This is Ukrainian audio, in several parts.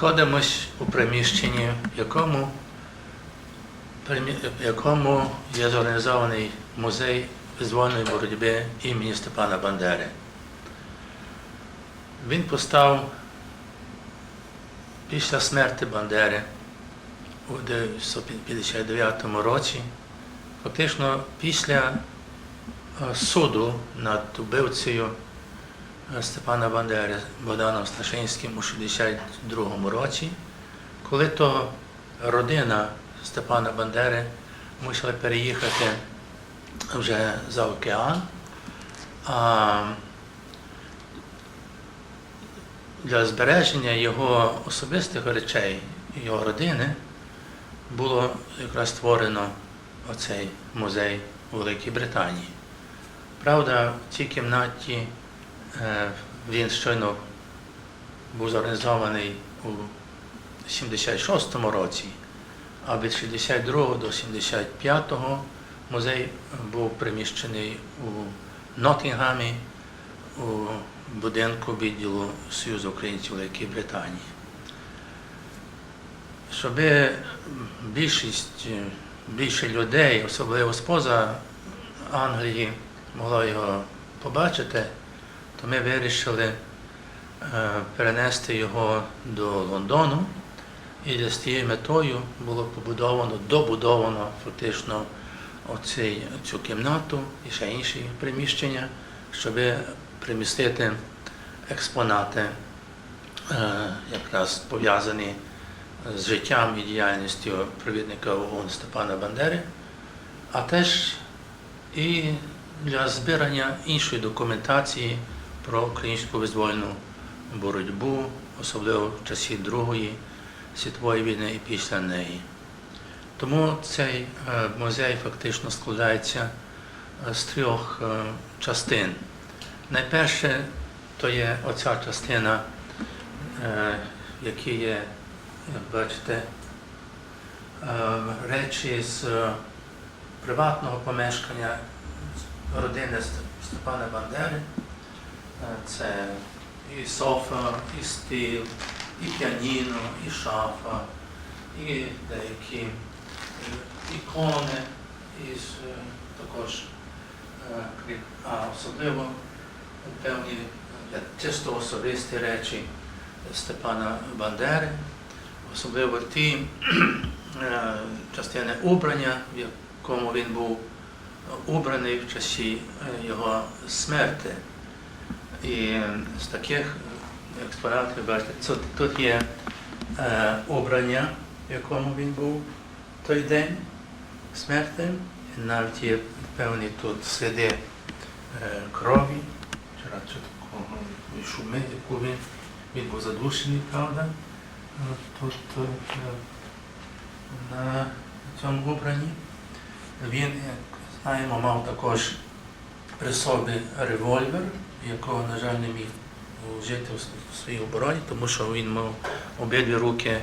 знаходимось у приміщенні, в якому, в якому є зорганізований музей визвольної боротьби імені Степана Бандери. Він постав після смерті Бандери у 1959 році, фактично після е, суду над убивцею Степана Бандери Богданом Сташинським у 62-му році, коли то родина Степана Бандери мусила переїхати вже за океан. А для збереження його особистих речей, його родини, було якраз створено оцей музей у Великій Британії. Правда, в цій кімнаті він щойно був зорганізований у 76-му році, а від 62 до 75 музей був приміщений у Ноттінгамі у будинку відділу Союзу українців Великої Британії. Щоб більшість більше людей, особливо споза Англії, могла його побачити, то ми вирішили е, перенести його до Лондону. І з тією метою було побудовано, добудовано фактично оцей, цю кімнату і ще інші приміщення, щоб примістити експонати, е, якраз пов'язані з життям і діяльністю провідника ООН Степана Бандери, а теж і для збирання іншої документації про українську визвольну боротьбу, особливо в часі Другої світової війни і після неї. Тому цей е, музей фактично складається е, з трьох е, частин. Найперше то є оця частина, в якій є, як бачите, речі з приватного помешкання родини Степана Бандери. Це і софа, і стіл, і піаніно, і шафа, і деякі е, ікони, і е, також е, а особливо певні чисто особисті речі Степана Бандери, особливо ті частини убрання, в якому він був убраний в часі його смерти. І з таких експонатів, бачите, тут, тут є е, обрання, в якому він був той день смерти. І навіть є певні тут сліди е, крові, чи радше такого шуми, яку він, він був задушений, правда? Тут е, на цьому обранні. Він, як знаємо, мав також при собі револьвер, якого, на жаль, не міг вжити в своїй обороні, тому що він мав обидві руки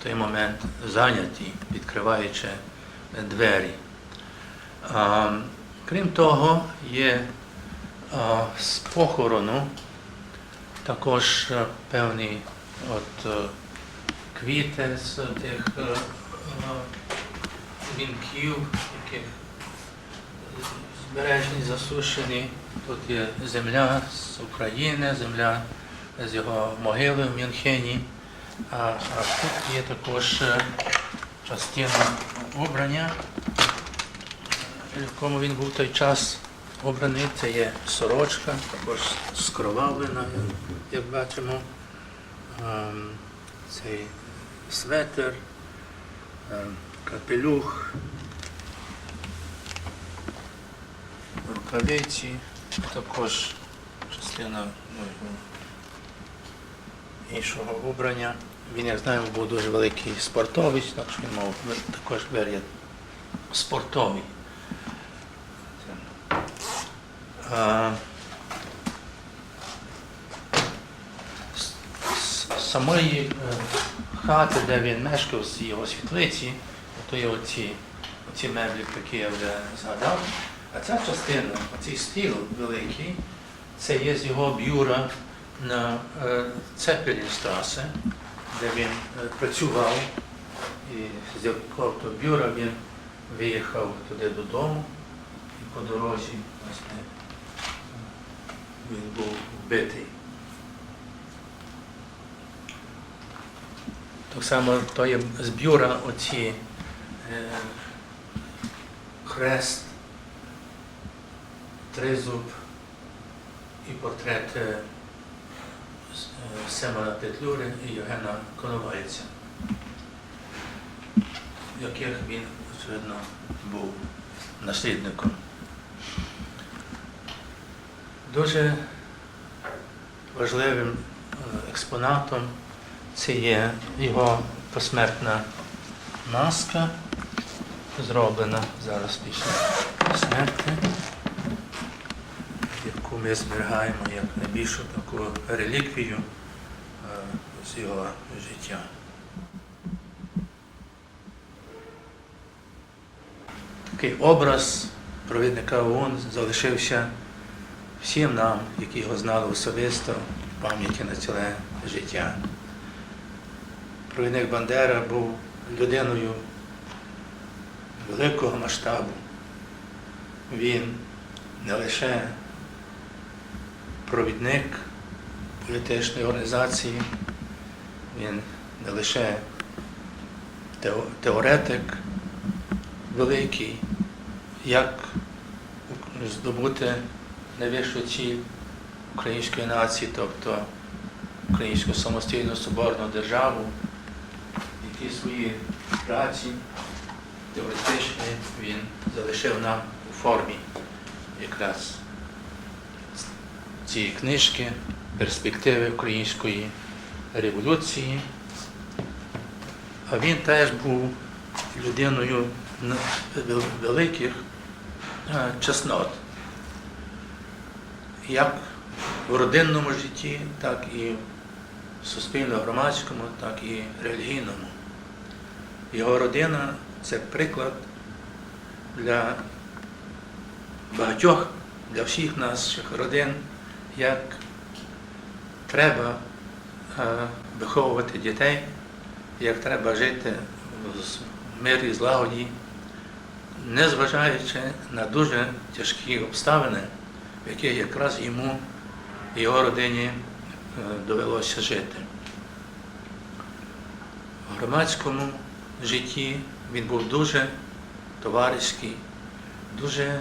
в той момент зайняті, відкриваючи двері. А, крім того, є а, з похорону також е, певні от, е, квіти з тих е, е, вінків, яких збережені, засушені. Тут є земля з України, земля з його могили в Мюнхені. А, а тут є також е, частина обрання, в якому він був той час обраний. Це є сорочка, також скровавлена, як бачимо. Ем, Цей светер, ем, капелюх, рукавиці, також частина ну, іншого убрання. Він, як знаємо, був дуже великий спортовець, так що він мав також вигляд спортовий. З самої е, хати, де він мешкав, з його світлиці, то є оці, оці меблі, про які я вже згадав. А ця частина, оцей стіл великий, це є з його бюра на е, Цепелінстрасе, де він е, працював. І з якого бюра він виїхав туди додому і по дорозі власне, він був вбитий. Так само то є з бюра оці е, хрест, тризуб і портрет е, е, Семена Петлюри і Євгена Коновальця, яких він, очевидно, був наслідником. Дуже важливим е, експонатом це є його посмертна маска, зроблена зараз після смерті, ми зберігаємо як найбільшу таку реліквію е, з його життя. Такий образ провідника ООН залишився всім нам, які його знали особисто, в пам'яті на ціле життя. Провідник Бандера був людиною великого масштабу. Він не лише провідник політичної організації, він не лише теоретик великий, як здобути найвищу ціль української нації, тобто українську самостійну соборну державу, які свої праці теоретичні він залишив нам у формі якраз цієї книжки Перспективи української революції. А він теж був людиною великих е, чеснот. Як в родинному житті, так і в суспільно-громадському, так і релігійному. Його родина це приклад для багатьох, для всіх наших родин, як треба е, виховувати дітей, як треба жити в мирі, злагоді, незважаючи на дуже тяжкі обставини, в яких якраз йому і його родині е, довелося жити. В громадському житті він був дуже товариський, дуже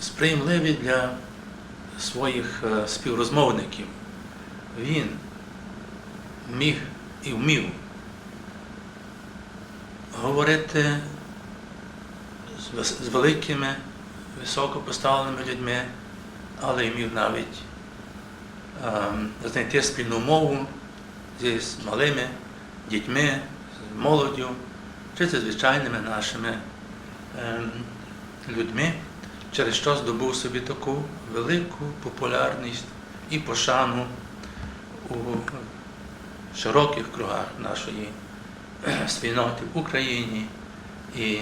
сприймливий для своїх е, співрозмовників. Він міг і вмів говорити з великими, високопоставленими людьми, але й міг навіть ем, знайти спільну мову зі малими дітьми, з молоддю, чи зі звичайними нашими ем, людьми, через що здобув собі таку велику популярність і пошану у широких кругах нашої е, спільноти в Україні і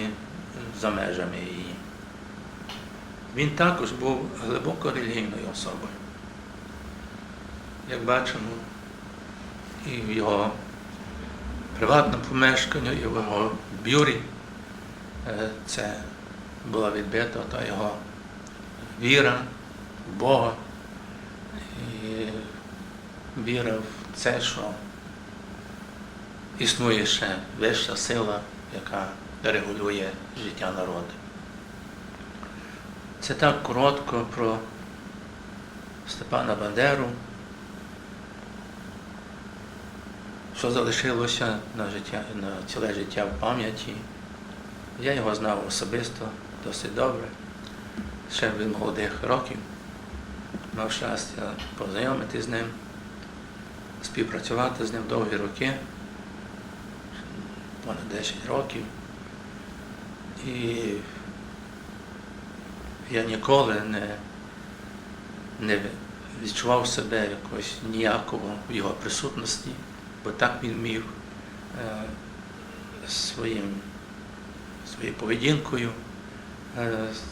за межами її. Він також був глибоко релігійною особою. Як бачимо, і в його приватному помешканні, і в його бюрі е, це була відбита та його віра в Бога і віра в це, що існує ще вища сила, яка регулює життя народу. Це так коротко про Степана Бандеру, що залишилося на, життя, на ціле життя в пам'яті. Я його знав особисто досить добре, ще від молодих років. Мав щастя познайомитися з ним, співпрацювати з ним довгі роки, понад 10 років. І я ніколи не, не відчував себе якось ніяково в його присутності, бо так він міг е, своїм, своєю поведінкою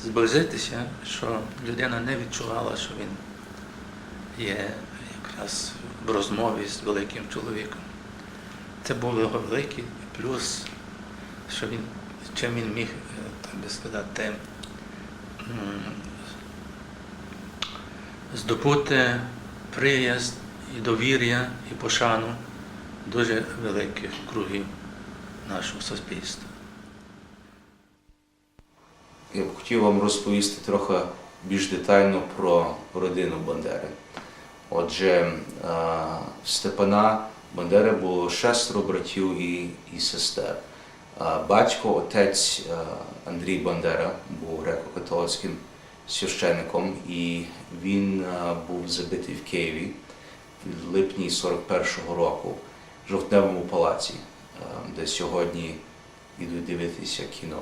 зблизитися, що людина не відчувала, що він є якраз в розмові з великим чоловіком. Це був його великий плюс, що він, чим він міг, е, так би сказати, здобути приязнь і довір'я і пошану дуже великих кругів нашого суспільства. Я б хотів вам розповісти трохи більш детально про родину Бандери. Отже, е, Степана Бандери було шестеро братів і, і сестер. Е, Батько, отець е, Андрій Бандера був греко-католицьким священником, і він був забитий в Києві в липні 41-го року в жовтневому палаці, де сьогодні йдуть дивитися кіно.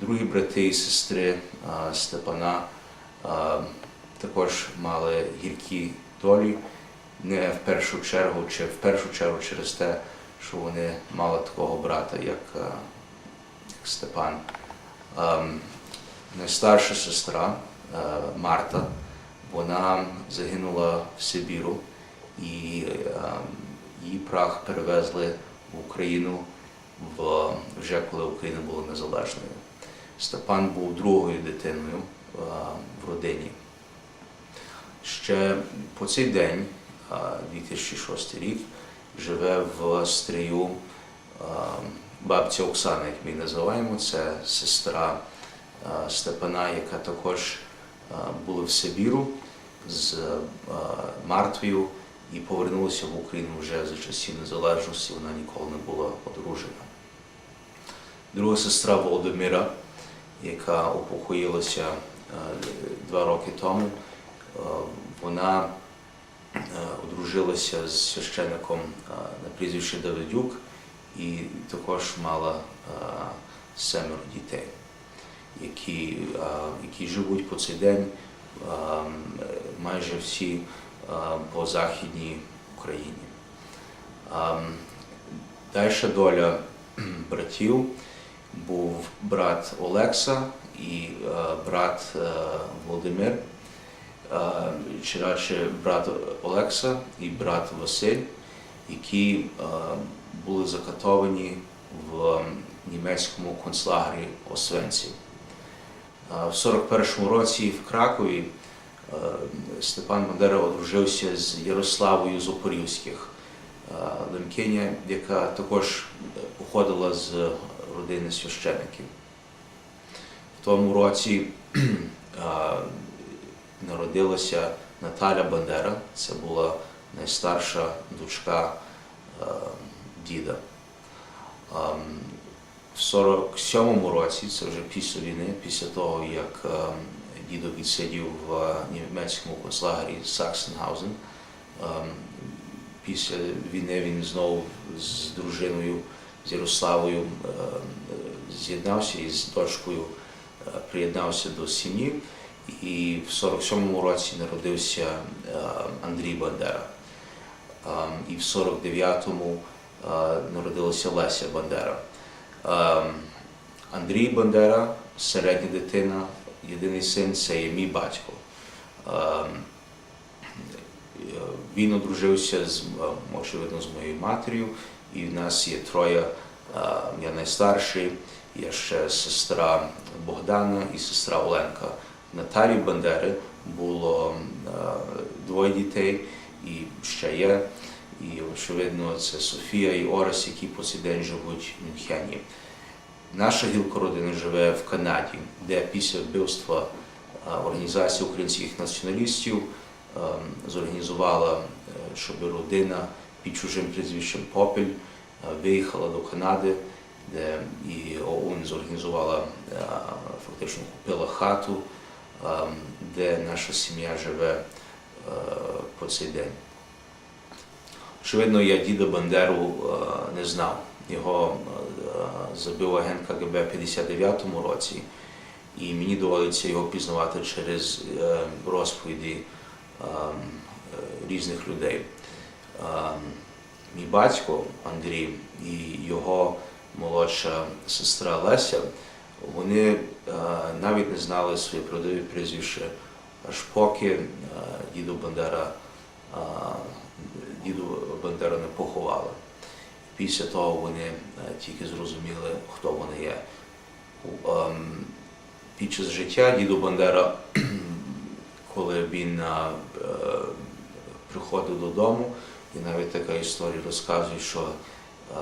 Другі брати і сестри Степана також мали гіркі долі, не в першу чергу, чи в першу чергу через те, що вони мали такого брата, як, Степан. Найстарша сестра Марта, вона загинула в Сибіру, і її прах перевезли в Україну вже коли Україна була незалежною. Степан був другою дитиною в родині. Ще по цей день, 2006 рік, живе в стрію а, бабця Оксана, як ми її називаємо, це сестра Степана, яка також була в Сибіру з а, Мартвою і повернулася в Україну вже за часів незалежності, вона ніколи не була одружена. Друга сестра Володимира, яка упокоїлася е, два роки тому, е, вона е, одружилася з священником на прізвище Давидюк і також мала семеро дітей, які, які живуть по цей день майже всі по Західній Україні. Дальша доля братів був брат Олекса і е, брат е, Володимир, е, чи радше брат Олекса і брат Василь, які були закатовані в німецькому концлагері Освенців. В 41-му році в Кракові Степан Бандера одружився з Ярославою з Опорівських. Лемкиня, яка також походила з родини священиків. В тому році народилася Наталя Бандера, це була найстарша дочка діда. В 47-му році, це вже після війни, після того, як дідо відсидів в німецькому концлагері Саксенгаузен, після війни він знову з дружиною, з Ярославою е, з'єднався і з дочкою е, приєднався до сім'ї. І в 47-му році народився е, Андрій Бандера. Ем, І в 49-му е, народилася Леся Бандера. Ем, Андрій Бандера, середня дитина, єдиний син це є мій батько. Ем, Він одружився з, очевидно, з моєю матір'ю, і в нас є троє. Я найстарший, є ще сестра Богдана і сестра Оленка. Наталі Бандери було двоє дітей і ще є. І очевидно, це Софія і Орес, які по цей день живуть в Мюнхені. Наша гілка родини живе в Канаді, де після вбивства організації українських націоналістів ем, зорганізувала, е, щоб родина під чужим прізвищем Попель виїхала до Канади, де і ОУН зорганізувала, фактично купила хату, де наша сім'я живе по цей день. Очевидно, я діда Бандеру не знав. Його забив агент КГБ в 59-му році, і мені доводиться його пізнавати через розповіді різних людей. Ем, Мій батько Андрій і його молодша сестра Леся, вони е, навіть не знали своє родові прізвище, аж поки е, дідо Бандера діду Бандеру не поховали. Після того вони е, тільки зрозуміли, хто вони є. Ем, Під час життя діду Бандера, коли він е, е, приходив додому, і навіть така історія розказує, що ем,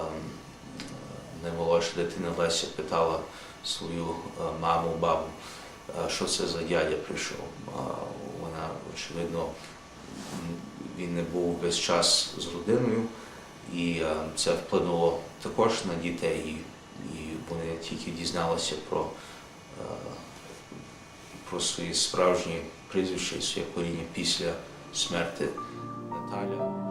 наймолодша дитина Леся питала свою е, маму, бабу, що це за дядя прийшов. Вона, очевидно, він не був весь час з родиною, і е, це вплинуло також на дітей, і, і вони тільки дізналися про, е, про свої справжні прізвища і своє коріння після смерти Наталя.